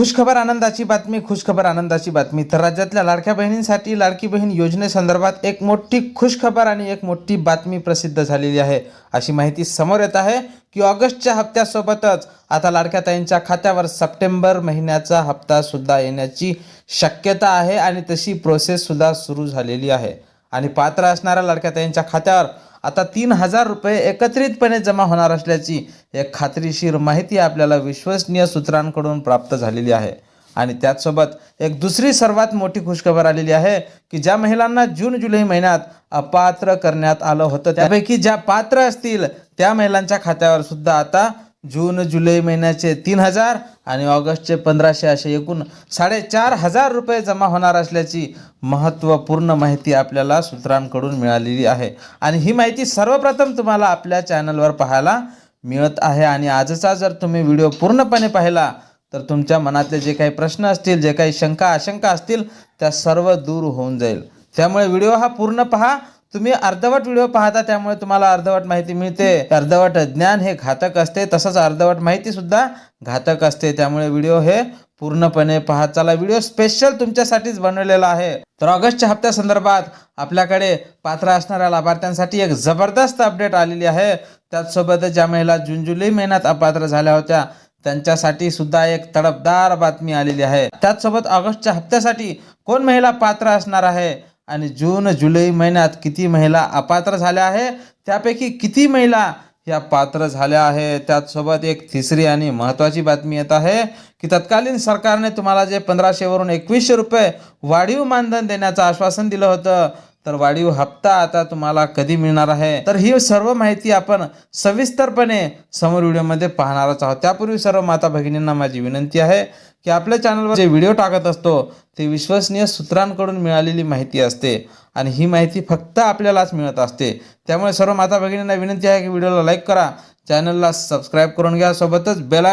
खुशखबर आनंदाची बातमी खुशखबर आनंदाची बातमी. तर राज्यातल्या लाडक्या बहिणींसाठी लाडकी बहीण योजनेसंदर्भात एक मोठी खुशखबर आणि एक मोठी बातमी प्रसिद्ध झालेली आहे. अशी माहिती समोर येत आहे की ऑगस्टच्या हप्त्यासोबतच आता लाडक्या ताईंच्या खात्यावर सप्टेंबर महिन्याचा हप्ता सुद्धा येण्याची शक्यता आहे आणि तशी प्रोसेससुद्धा सुरू झालेली आहे. आणि पात्र असणाऱ्या लाडक्या ताईंच्या खात्यावर आता तीन हजार रुपये एकत्रितपणे जमा होणार असल्याची एक खात्रीशीर माहिती आपल्याला विश्वसनीय सूत्रांकडून प्राप्त झालेली आहे. आणि त्याचसोबत एक दुसरी सर्वात मोठी खुशखबर आलेली आहे की ज्या महिलांना जून जुलै महिन्यात अपात्र करण्यात आलं होतं त्यापैकी ज्या पात्र असतील त्या महिलांच्या खात्यावर सुद्धा आता जून जुलै महिन्याचे तीन हजार आणि ऑगस्टचे पंधराशे असे एकूण साडेचार हजार रुपये जमा होणार असल्याची महत्त्वपूर्ण माहिती आपल्याला सूत्रांकडून मिळालेली आहे. आणि ही माहिती सर्वप्रथम तुम्हाला आपल्या चॅनलवर पाहायला मिळत आहे आणि आजचा जर तुम्ही व्हिडिओ पूर्णपणे पाहिला तर तुमच्या मनातले जे काही प्रश्न असतील जे काही शंका आशंका असतील त्या सर्व दूर होऊन जाईल. त्यामुळे व्हिडिओ हा पूर्ण पहा. तुम्ही अर्धवट व्हिडिओ पाहता त्यामुळे तुम्हाला अर्धवट माहिती मिळते. अर्धवट ज्ञान हे घातक असते तसंच अर्धवट माहिती सुद्धा घातक असते. त्यामुळे व्हिडिओ हे पूर्णपणे पाहत चला व्हिडिओ स्पेशल तुमच्यासाठीच बनवलेला आहे. तर ऑगस्टच्या हप्त्या संदर्भात आपल्याकडे पात्र असणाऱ्या लाभार्थ्यांसाठी एक जबरदस्त अपडेट आलेली आहे. त्याचसोबत ज्या महिला जून जुलै महिन्यात अपात्र झाल्या होत्या त्यांच्यासाठी सुद्धा एक तडपदार बातमी आलेली आहे. त्याचसोबत ऑगस्टच्या हप्त्यासाठी कोण महिला पात्र असणार आहे? आणि जून जुलै महिन्यात किती महिला अपात्र झाल्या आहे? त्यापैकी किती महिला या पात्र झाल्या आहे? त्याचसोबत एक तिसरी आणि महत्त्वाची बातमी येत आहे की तत्कालीन सरकारने तुम्हाला जे पंधराशेवरून एकवीसशे रुपये वाढीव मानधन देण्याचं आश्वासन दिलं होतं तर वाढीव हप्ता आता तुम्हाला कधी मिळणार आहे? तर ही सर्व माहिती आपण सविस्तरपणे समोर व्हिडिओमध्ये पाहणारच आहोत. त्यापूर्वी सर्व माता भगिनींना माझी विनंती आहे की आपल्या चॅनलवर जे व्हिडिओ टाकत असतो ते विश्वसनीय सूत्रांकडून मिळालेली माहिती असते आणि ही माहिती फक्त आपल्यालाच मिळत असते. त्यामुळे सर्व माता भगिनींना विनंती आहे की व्हिडिओला लाईक करा चॅनलला सबस्क्राईब करून घ्या. सोबतच बेल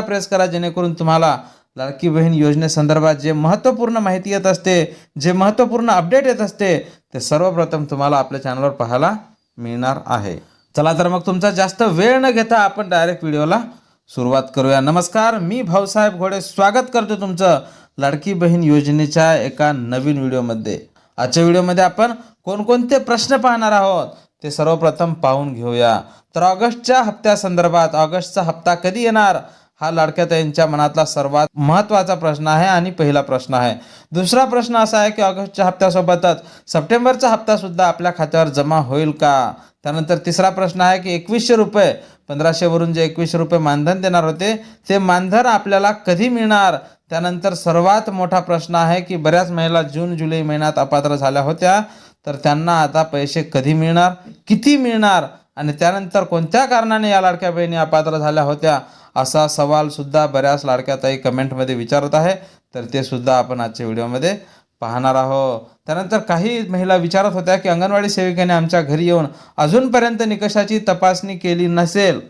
प्रेस करा जेणेकरून तुम्हाला लाडकी बहीण योजनेसंदर्भात जे महत्त्वपूर्ण माहिती येत असते जे महत्त्वपूर्ण अपडेट येत असते ते सर्वप्रथम तुम्हाला आपल्या चॅनलवर पाहायला मिळणार आहे. चला तर मग तुमचा जास्त वेळ न घेता आपण डायरेक्ट व्हिडिओला सुरुवात करूया. नमस्कार मी भाऊसाहेब घोडे. स्वागत करतो तुमचं लाडकी बहीण योजनेच्या एका नवीन व्हिडिओमध्ये आजच्या व्हिडिओमध्ये आपण कोणकोणते प्रश्न पाहणार आहोत ते सर्वप्रथम पाहून घेऊया. तर ऑगस्टच्या हप्त्यासंदर्भात ऑगस्टचा हप्ता कधी येणार हा लाडक्या ताईंच्या मनातला सर्वात महत्त्वाचा प्रश्न आहे आणि पहिला प्रश्न आहे. दुसरा प्रश्न असा आहे की ऑगस्टच्या हप्त्यासोबतच सप्टेंबरचा हप्तासुद्धा आपल्या खात्यावर जमा होईल का? त्यानंतर तिसरा प्रश्न आहे की एकवीसशे रुपये पंधराशेवरून जे एकवीसशे रुपये मानधन देणार होते ते मानधन आपल्याला कधी मिळणार? त्यानंतर सर्वात मोठा प्रश्न आहे की बऱ्याच महिला जून जुलै महिन्यात अपात्र झाल्या होत्या तर त्यांना आता पैसे कधी मिळणार? किती मिळणार? आणि त्यानंतर कोणत्या कारणाने या लाडक्या बहिणी अपात्र झाल्या होत्या असा सवालसुद्धा बऱ्याच लाडक्या ताई कमेंटमध्ये विचारत आहे. तर ते सुद्धा आपण आजच्या व्हिडिओमध्ये पाहणार आहोत. त्यानंतर काही महिला विचारत होत्या की अंगणवाडी सेविकेने आमच्या घरी येऊन अजूनपर्यंत निकषाची तपासणी केली नसेल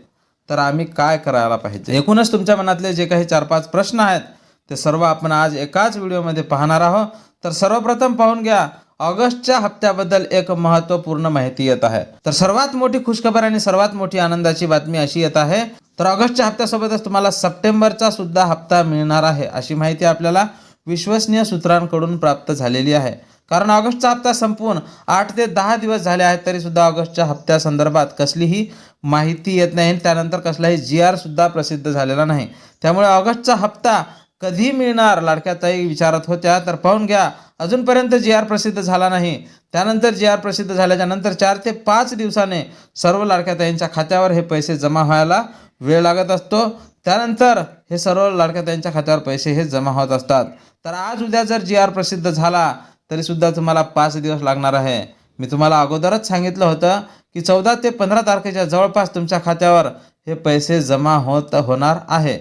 तर आम्ही काय करायला पाहिजे? एकूणच तुमच्या मनातले जे काही चार पाच प्रश्न आहेत ते सर्व आपण आज एकाच व्हिडिओमध्ये पाहणार आहोत. तर सर्वप्रथम पाहून घ्या ऑगस्टच्या हप्त्याबद्दल एक महत्त्वपूर्ण माहिती येत आहे. तर सर्वात मोठी खुशखबर आणि सर्वात मोठी आनंदाची बातमी अशी येत आहे. तर ऑगस्टच्या हप्त्यासोबतच तुम्हाला सप्टेंबरचा सुद्धा हप्ता मिळणार आहे अशी माहिती आपल्याला विश्वसनीय सूत्रांकडून प्राप्त झालेली आहे. कारण ऑगस्टचा हप्ता संपवून आठ ते दहा दिवस झाले आहेत तरी सुद्धा ऑगस्टच्या हप्त्यासंदर्भात कसलीही माहिती येत नाही त्यानंतर कसलाही जी आर सुद्धा प्रसिद्ध झालेला नाही. त्यामुळे ऑगस्टचा हप्ता कधी मिळणार? लाडक्याताई विचारत होत्या. तर पाहून घ्या अजूनपर्यंत जी आर प्रसिद्ध झाला नाही. त्यानंतर जी आर प्रसिद्ध झाल्याच्यानंतर चार ते पाच दिवसाने सर्व लाडक्याताईंच्या खात्यावर हे पैसे जमा व्हायला वेळ लागत असतो. त्यानंतर हे सर्व लाडक्याताईंच्या खात्यावर पैसे हे जमा होत असतात. तर आज उद्या जर जी आर प्रसिद्ध झाला तरीसुद्धा तुम्हाला पाच दिवस लागणार आहे. मी तुम्हाला अगोदरच सांगितलं होतं की चौदा ते पंधरा तारखेच्या जवळपास तुमच्या खात्यावर हे पैसे जमा होत होणार आहे.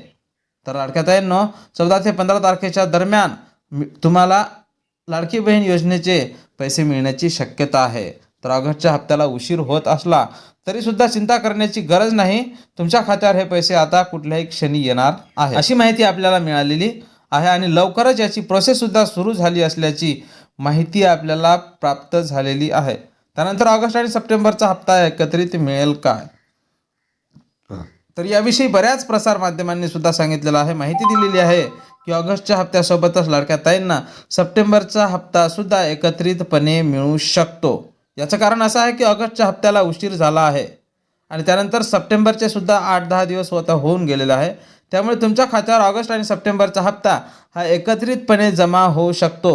तर लाडक्या ताईंनो चौदा ते पंधरा तारखेच्या दरम्यान मी- तुम्हाला लाडकी बहीण योजनेचे पैसे मिळण्याची शक्यता आहे. तर ऑगस्टच्या हप्त्याला उशीर होत असला तरीसुद्धा चिंता करण्याची गरज नाही. तुमच्या खात्यावर हे पैसे आता कुठल्याही क्षणी येणार आहे अशी माहिती आपल्याला मिळालेली आहे आणि लवकरच याची प्रोसेससुद्धा सुरू झाली असल्याची माहिती आपल्याला प्राप्त झालेली आहे. त्यानंतर ऑगस्ट आणि सप्टेंबरचा हप्ता एकत्रित मिळेल काय? तर याविषयी बऱ्याच प्रसारमाध्यमांनी सुद्धा सांगितलेलं आहे माहिती दिलेली आहे की ऑगस्टच्या हप्त्यासोबतच लाडक्या ताईंना सप्टेंबरचा हप्ता सुद्धा एकत्रितपणे मिळू शकतो. याचं कारण असं आहे की ऑगस्टच्या हप्त्याला उशीर झाला आहे आणि त्यानंतर सप्टेंबरचे सुद्धा आठ दहा दिवस होता होऊन गेलेला आहे. त्यामुळे तुमच्या खात्यावर ऑगस्ट आणि सप्टेंबरचा हप्ता हा एकत्रितपणे जमा होऊ शकतो.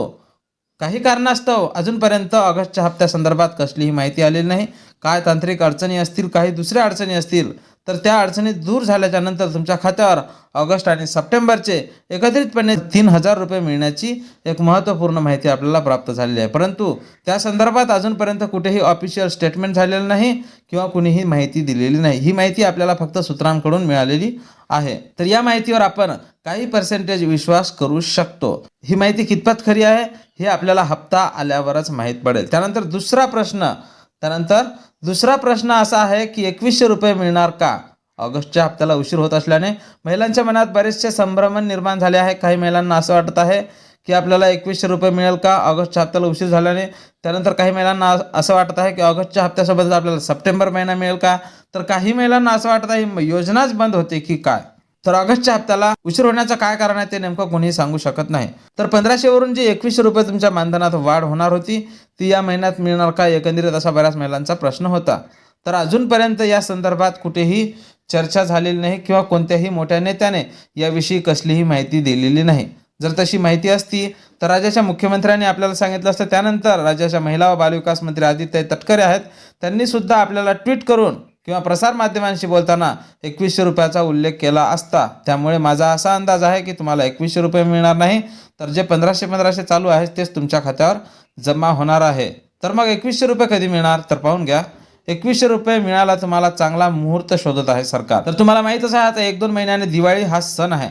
काही कारणास्तव अजूनपर्यंत ऑगस्टच्या हप्त्यासंदर्भात कसलीही माहिती आलेली नाही. काय तांत्रिक अडचणी असतील काही दुसऱ्या अडचणी असतील तर त्या अडचणी दूर झाल्याच्यानंतर तुमच्या खात्यावर ऑगस्ट आणि सप्टेंबरचे एकत्रितपणे तीन हजार रुपये मिळण्याची एक महत्त्वपूर्ण माहिती आपल्याला प्राप्त झालेली आहे. परंतु त्या संदर्भात अजूनपर्यंत कुठेही ऑफिशियल स्टेटमेंट झालेलं नाही किंवा कुणीही माहिती दिलेली नाही. ही माहिती आपल्याला फक्त सूत्रांकडून मिळालेली आहे. तर या माहितीवर आपण काही पर्सेंटेज विश्वास करू शकतो. ही माहिती कितपत खरी आहे हे आपल्याला हप्ता आल्यावरच माहीत पडेल. त्यानंतर दुसरा प्रश्न त्यानंतर दुसरा प्रश्न असा आहे की एकवीसशे रुपये मिळणार का? ऑगस्टच्या हप्त्याला उशीर होत असल्याने महिलांच्या मनात बरेचसे संभ्रमण निर्माण झाले आहे. काही महिलांना असं वाटत आहे की आपल्याला एकवीसशे रुपये मिळेल का? ऑगस्टच्या हप्त्याला उशीर झाल्याने त्यानंतर काही महिलांना असं वाटत आहे की ऑगस्टच्या हप्त्यासोबत आपल्याला सप्टेंबर महिना मिळेल का? तर काही महिलांना असं वाटत आहे योजनाच बंद होते की काय? तर ऑगस्टच्या हप्त्याला उशीर होण्याचं काय कारण आहे ते नेमकं कोणीही सांगू शकत नाही. तर पंधराशेवरून जी एकवीसशे रुपये तुमच्या मानधनात वाढ होणार होती ती या महिन्यात मिळणार का एकंदरीत असा बऱ्याच महिलांचा प्रश्न होता. तर अजूनपर्यंत या संदर्भात कुठेही चर्चा झालेली नाही किंवा कोणत्याही मोठ्या नेत्याने याविषयी कसलीही माहिती दिलेली नाही. जर तशी माहिती असती तर राज्याच्या मुख्यमंत्र्यांनी आपल्याला सांगितलं असतं. त्यानंतर राज्याच्या महिला व बालविकास मंत्री आदित्य तटकरे आहेत. त्यांनी सुद्धा आपल्याला ट्विट करून किंवा प्रसारमाध्यमांशी बोलताना एकवीसशे रुपयाचा उल्लेख केला असता. त्यामुळे माझा असा अंदाज आहे की तुम्हाला एकवीसशे रुपये मिळणार नाही. तर जे पंधराशे पंधराशे चालू आहे तेच तुमच्या खात्यावर जमा होणार आहे. तर मग एकवीसशे रुपये कधी मिळणार? तर पाहून घ्या. एकवीसशे रुपये मिळाला तुम्हाला चांगला मुहूर्त शोधत आहे सरकार. तर तुम्हाला माहीतच आहे आता एक दोन महिन्याने दिवाळी हा सण आहे.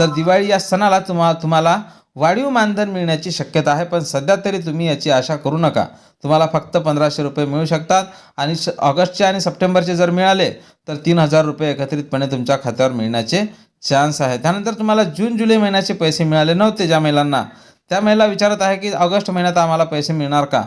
तर दिवाळी या सणाला तुम्हा तुम्हाला वाढीव मानधन मिळण्याची शक्यता आहे पण सध्या तरी तुम्ही याची आशा करू नका. तुम्हाला फक्त पंधराशे रुपये मिळू शकतात आणि श ऑगस्टचे आणि सप्टेंबरचे जर मिळाले तर तीन हजार रुपये एकत्रितपणे तुमच्या खात्यावर मिळण्याचे चान्स आहे त्यानंतर तुम्हाला जून जुलै महिन्याचे पैसे मिळाले नव्हते ज्या महिलांना. त्या महिला विचारत आहे की ऑगस्ट महिन्यात आम्हाला पैसे मिळणार का?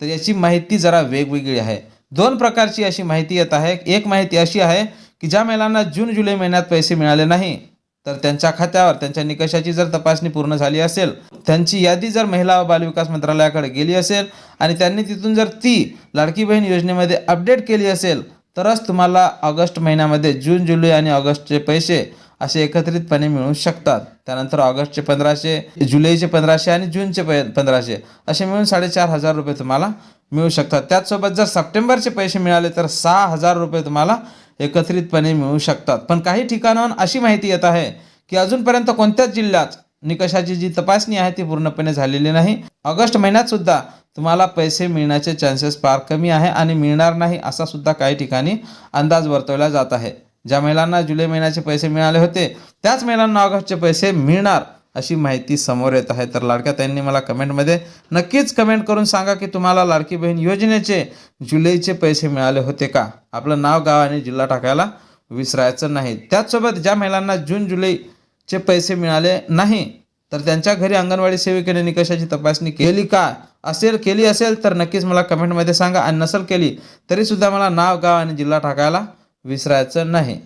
तर याची माहिती जरा वेगवेगळी आहे. दोन प्रकारची अशी माहिती येत आहे. एक माहिती अशी आहे की ज्या महिलांना जून जुलै महिन्यात पैसे मिळाले नाही तर त्यांच्या खात्यावर त्यांच्या निकषाची जर तपासणी पूर्ण झाली असेल त्यांची यादी जर महिला व बालविकास मंत्रालयाकडे गेली असेल आणि त्यांनी तिथून जर ती लाडकी बहीण योजनेमध्ये अपडेट केली असेल तरच तुम्हाला ऑगस्ट महिन्यामध्ये जून जुलै आणि ऑगस्टचे पैसे असे एकत्रितपणे मिळू शकतात. त्यानंतर ऑगस्टचे पंधराशे जुलैचे पंधराशे आणि जूनचे प पंधराशे असे मिळून साडेचार हजार रुपये तुम्हाला मिळू शकतात. त्याचसोबत जर सप्टेंबरचे पैसे मिळाले तर सहा हजार रुपये तुम्हाला एकत्रितपणे मिळू शकतात. पण काही ठिकाणाहून अशी माहिती येत आहे की अजूनपर्यंत कोणत्याच जिल्ह्यात निकषाची जी तपासणी आहे ती पूर्णपणे झालेली नाही. ऑगस्ट महिन्यात सुद्धा तुम्हाला पैसे मिळण्याचे चान्सेस फार कमी आहे आणि मिळणार नाही असा सुद्धा काही ठिकाणी अंदाज वर्तवला जात आहे. ज्या महिलांना जुलै महिन्याचे पैसे मिळाले होते त्याच महिलांना ऑगस्टचे पैसे मिळणार अशी माहिती समोर येत आहे. तर लाडक्या ताईंनी मला कमेंटमध्ये नक्कीच कमेंट करून सांगा की तुम्हाला लाडकी बहीण योजनेचे जुलैचे पैसे मिळाले होते का? आपलं नाव गाव आणि जिल्हा टाकायला विसरायचं नाही. त्याचसोबत ज्या महिलांना जून जुलैचे पैसे मिळाले नाही तर त्यांच्या घरी अंगणवाडी सेविकेने निकषाची तपासणी केली का? असेल केली असेल तर नक्कीच मला कमेंटमध्ये सांगा. आणि नसेल केली तरीसुद्धा मला नाव गाव आणि जिल्हा टाकायला विसरायचं नाही.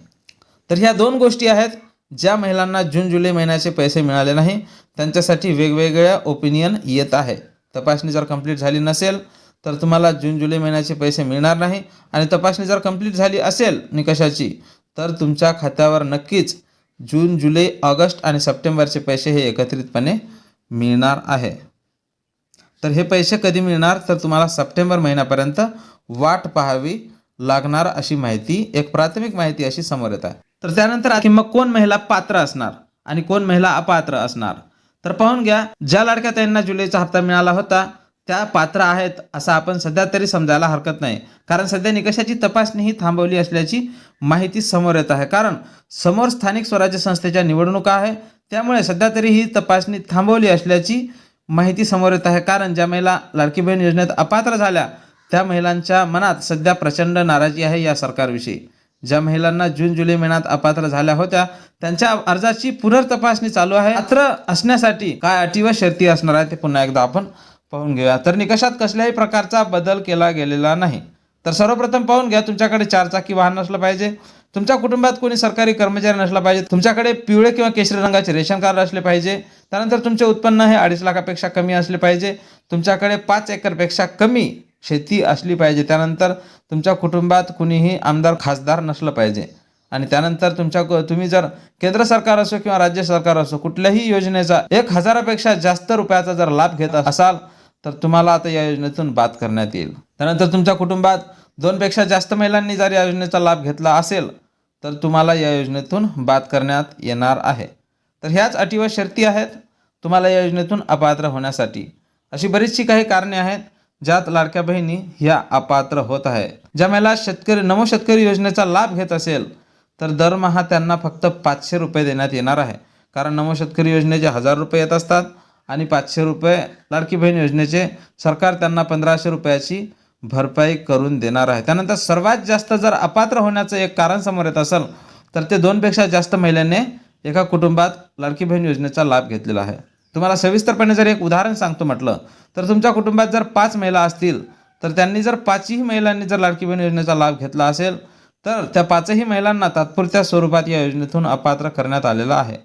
तर ह्या दोन गोष्टी आहेत. ज्या महिलांना जून जुलै महिन्याचे पैसे मिळाले नाही त्यांच्यासाठी वेगवेगळ्या ओपिनियन येत आहे. तपासणी जर कंप्लीट झाली नसेल तर तुम्हाला जून जुलै महिन्याचे पैसे मिळणार नाही. आणि तपासणी जर कंप्लीट झाली असेल निकषाची तर तुमच्या खात्यावर नक्कीच जून जुलै ऑगस्ट आणि सप्टेंबरचे पैसे हे एकत्रितपणे मिळणार आहे. तर हे पैसे कधी मिळणार? तर तुम्हाला सप्टेंबर महिन्यापर्यंत वाट पाहावी लागणार अशी माहिती एक प्राथमिक माहिती अशी समोर येत आहे. तर त्यानंतर की मग कोण महिला पात्र असणार आणि कोण महिला अपात्र असणार? तर पाहून घ्या ज्या लाडक्या त्यांना जुलैचा हप्ता मिळाला होता त्या पात्र आहेत असं आपण सध्या तरी समजायला हरकत नाही. कारण सध्या निकषाची तपासणी ही थांबवली असल्याची माहिती समोर येत आहे. कारण समोर स्थानिक स्वराज्य संस्थेच्या निवडणुका आहे त्यामुळे सध्या तरी ही तपासणी थांबवली असल्याची माहिती समोर येत आहे. कारण ज्या महिला लाडकी बहीण योजनेत अपात्र झाल्या त्या महिलांच्या मनात सध्या प्रचंड नाराजी आहे या सरकारविषयी. ज्या महिलांना जून जुलै महिन्यात अपात्र झाल्या होत्या त्यांच्या अर्जाची पुनर्तपासणी चालू आहे. पात्र असण्यासाठी काय अटी व शर्ती असणार आहे ते पुन्हा एकदा आपण पाहून घेऊया. तर निकषात कसल्याही प्रकारचा बदल केला गेलेला नाही. तर सर्वप्रथम पाहून घ्या तुमच्याकडे चारचाकी वाहन असलं पाहिजे. तुमच्या कुटुंबात कोणी सरकारी कर्मचारी नसला पाहिजे. तुमच्याकडे पिवळे किंवा केशरी रंगाचे रेशन कार्ड असले पाहिजे. त्यानंतर तुमचे उत्पन्न हे अडीच लाखापेक्षा कमी असले पाहिजे. तुमच्याकडे पाच एकरपेक्षा कमी शेती असली पाहिजे. त्यानंतर तुमच्या कुटुंबात कुणीही आमदार खासदार नसलं पाहिजे. आणि त्यानंतर तुमच्या तुम्ही जर केंद्र सरकार असो किंवा राज्य सरकार असो कुठल्याही योजनेचा एक हजारापेक्षा जास्त रुपयाचा जर लाभ घेत असाल तर तुम्हाला आता या योजनेतून बाद करण्यात येईल. त्यानंतर तुमच्या कुटुंबात दोनपेक्षा जास्त महिलांनी जर या योजनेचा लाभ घेतला असेल तर तुम्हाला या योजनेतून बाद करण्यात येणार आहे. तर ह्याच अटी व शर्ती आहेत तुम्हाला या योजनेतून अपात्र होण्यासाठी. अशी बरीचशी काही कारणे आहेत. ज्यात लाडक्या बहिणी ह्या अपात्र होत आहे. ज्या महिला शेतकरी नमो शेतकरी योजनेचा लाभ घेत असेल तर दरमहा त्यांना फक्त पाचशे रुपये देण्यात येणार आहे. कारण नमो शेतकरी योजनेचे हजार रुपये येत असतात आणि पाचशे रुपये लाडकी बहीण योजनेचे सरकार त्यांना पंधराशे रुपयाची भरपाई करून देणार आहे. त्यानंतर सर्वात जास्त जर अपात्र होण्याचं एक कारण समोर येत असेल तर ते दोनपेक्षा जास्त महिलांनी एका कुटुंबात लाडकी बहीण योजनेचा लाभ घेतलेला आहे. तुम्हाला सविस्तरपणे जर एक उदाहरण सांगतो म्हटलं तर तुमच्या कुटुंबात जर पाच महिला असतील तर त्यांनी जर पाचही महिलांनी जर लाडकी बहीण योजनेचा लाभ घेतला असेल तर त्या पाचही महिलांना तात्पुरत्या स्वरूपात या योजनेतून अपात्र करण्यात आलेलं आहे.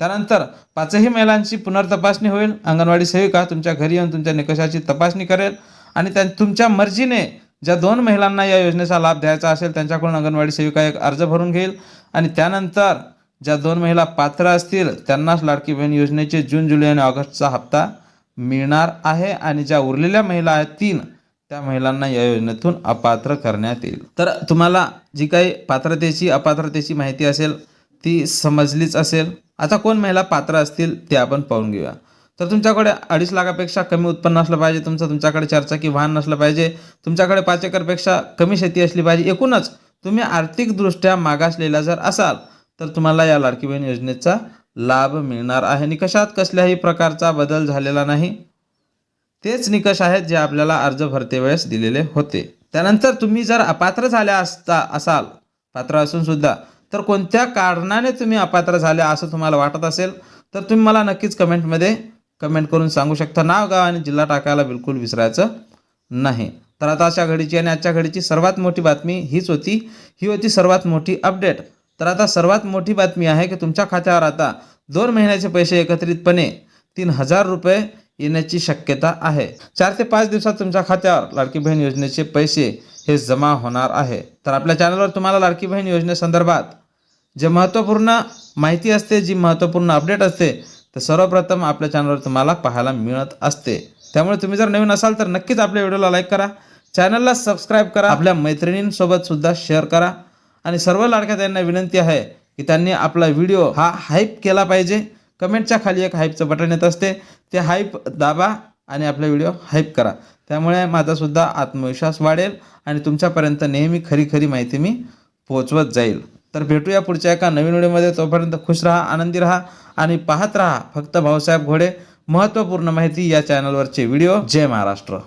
त्यानंतर पाचही महिलांची पुनर्तपासणी होईल अंगणवाडी सेविका तुमच्या घरी येऊन तुमच्या निकषाची तपासणी करेल आणि त्या तुमच्या मर्जीने ज्या दोन महिलांना या योजनेचा लाभ द्यायचा असेल त्यांच्याकडून अंगणवाडी सेविका एक अर्ज भरून घेईल आणि त्यानंतर ज्या दोन महिला पात्र असतील त्यांनाच लाडकी बहीण योजनेचे जून जुलै आणि ऑगस्टचा हप्ता मिळणार आहे आणि ज्या उरलेल्या महिला आहेत तीन त्या महिलांना या योजनेतून अपात्र करण्यात येईल. तर तुम्हाला जी काही पात्रतेची अपात्रतेची माहिती असेल ती समजलीच असेल. आता कोण महिला पात्र असतील ते आपण पाहून घेऊया. तर तुमच्याकडे अडीच लाखापेक्षा कमी उत्पन्न असलं पाहिजे तुमचं तुमच्याकडे चारचाकी वाहन नसलं पाहिजे तुमच्याकडे पाच एकरपेक्षा कमी शेती असली पाहिजे एकूणच तुम्ही आर्थिकदृष्ट्या मागासलेला जर असाल तर तुम्हाला या लाडकी बहीण योजनेचा लाभ मिळणार आहे. निकषात कसल्याही प्रकारचा बदल झालेला नाही. तेच निकष आहेत जे आपल्याला अर्ज भरते वेळेस दिलेले होते. त्यानंतर तुम्ही जर अपात्र झाल्या असता असाल पात्र असून सुद्धा तर कोणत्या कारणाने तुम्ही अपात्र झाले असं तुम्हाला वाटत असेल तर तुम्ही मला नक्कीच कमेंटमध्ये कमेंट करून सांगू शकता. नाव गाव आणि जिल्हा टाकायला बिलकुल विसरायचं नाही. तर आता अशा घडीची आणि आजच्या घडीची सर्वात मोठी बातमी हीच होती. ही होती सर्वात मोठी अपडेट. तर आता सर्वात मोठी बातमी आहे की तुमच्या खात्यावर आता दोन महिन्याचे पैसे एकत्रितपणे तीन हजार रुपये येण्याची शक्यता आहे. चार ते पाच दिवसात तुमच्या खात्यावर लाडकी बहीण योजनेचे पैसे हे जमा होणार आहे. तर आपल्या चॅनलवर तुम्हाला लाडकी बहीण योजनेसंदर्भात जे महत्त्वपूर्ण माहिती असते जी महत्त्वपूर्ण अपडेट असते तर सर्वप्रथम आपल्या चॅनलवर तुम्हाला पाहायला मिळत असते. त्यामुळे तुम्ही जर नवीन असाल तर नक्कीच आपल्या व्हिडिओला लाईक करा चॅनलला सबस्क्राईब करा आपल्या मैत्रिणींसोबत सुद्धा शेअर करा. आणि सर्व लाडक्या त्यांना विनंती आहे की त्यांनी आपला व्हिडिओ हा हाईप केला पाहिजे. कमेंटच्या खाली एक हाईपचं बटन येत असते. ते हाईप दाबा आणि आपला व्हिडिओ हाईप करा. त्यामुळे माझासुद्धा आत्मविश्वास वाढेल आणि तुमच्यापर्यंत नेहमी खरी खरी माहिती मी पोहोचवत जाईल. तर भेटूया पुढच्या एका नवीन व्हिडिओमध्ये. तोपर्यंत खुश राहा आनंदी राहा आणि पाहत राहा फक्त भाऊसाहेब घोडे. महत्त्वपूर्ण माहिती या चॅनलवरचे व्हिडिओ. जय महाराष्ट्र.